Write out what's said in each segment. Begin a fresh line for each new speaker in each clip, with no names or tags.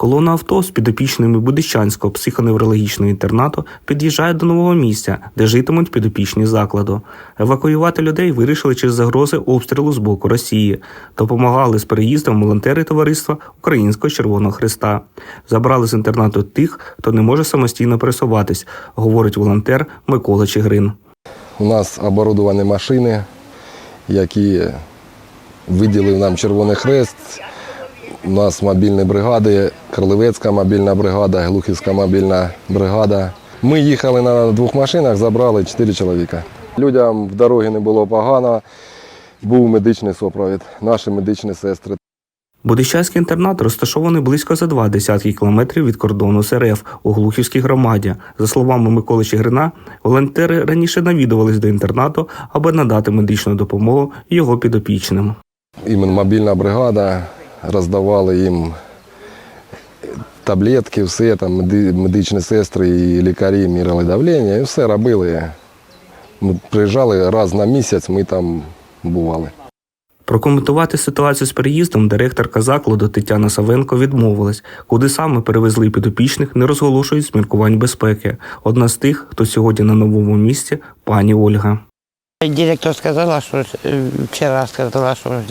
Колона авто з підопічними Будищанського психоневрологічного інтернату під'їжджає до нового місця, де житимуть підопічні закладу. Евакуювати людей вирішили через загрози обстрілу з боку Росії. Допомагали з переїздом волонтери товариства Українського Червоного Христа. Забрали з інтернату тих, хто не може самостійно пересуватись, говорить волонтер Микола Чигрин.
У нас оборудовані машини, які виділив нам Червоний Хрест. У нас мобільні бригади, Кролевецька мобільна бригада, Глухівська мобільна бригада. Ми їхали на двох машинах, забрали чотири чоловіка. Людям в дорогі не було погано, був медичний супровід, наші медичні сестри.
Будищанський інтернат розташований близько за два десятки кілометрів від кордону з РФ у Глухівській громаді. За словами Миколи Чигрина, волонтери раніше навідувались до інтернату, аби надати медичну допомогу його підопічним.
Іменно мобільна бригада, роздавали їм таблетки, все там медичні сестри і лікарі міряли давлення, і все робили. Ми приїжджали раз на місяць, ми там бували.
Прокоментувати ситуацію з переїздом директорка закладу Тетяна Савенко відмовилась, куди саме перевезли підопічних, не розголошують з міркувань безпеки. Одна з тих, хто сьогодні на новому місці, пані Ольга.
Директор сказала, что э, вчера сказала, что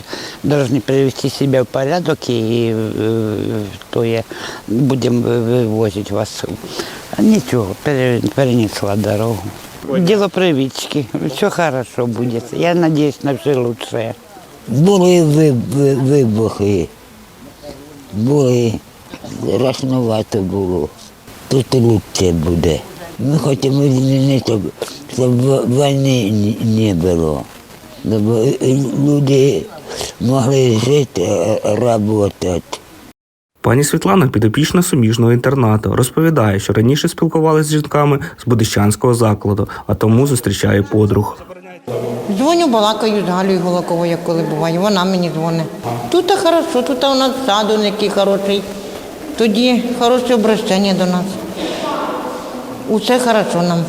должны привести себя в порядок и э, то я будем вы- вывозить вас. Ничего, пере- перенесла дорогу. Дело привычки. Все хорошо будет. Я надеюсь на все лучшее.
Були ви- ви- вибухи, були, страшнувато було. Тут лучше буде. Ми хочемо змінити, щоб війни не було. Щоб люди могли жити, працювати.
Пані Світлана підопічна суміжного інтернату розповідає, що раніше спілкувалася з жінками з Будищанського закладу, а тому зустрічає подруг.
Дзвоню, балакаю з Галею Голаковою, як коли буває. Вона мені дзвонить. Тут хорошо, тут у нас садон який хороший. Тоді хороше обращення до нас. Усе хорошо нам.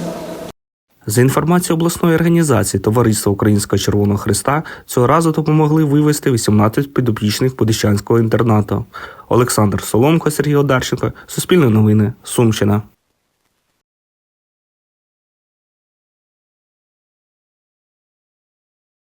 За інформацією обласної організації Товариства Українського Червоного Христа, цього разу допомогли вивезти 18 підопічних подищанського інтернату. Олександр Соломко, Сергій Одарченко, Суспільне новини, Сумщина.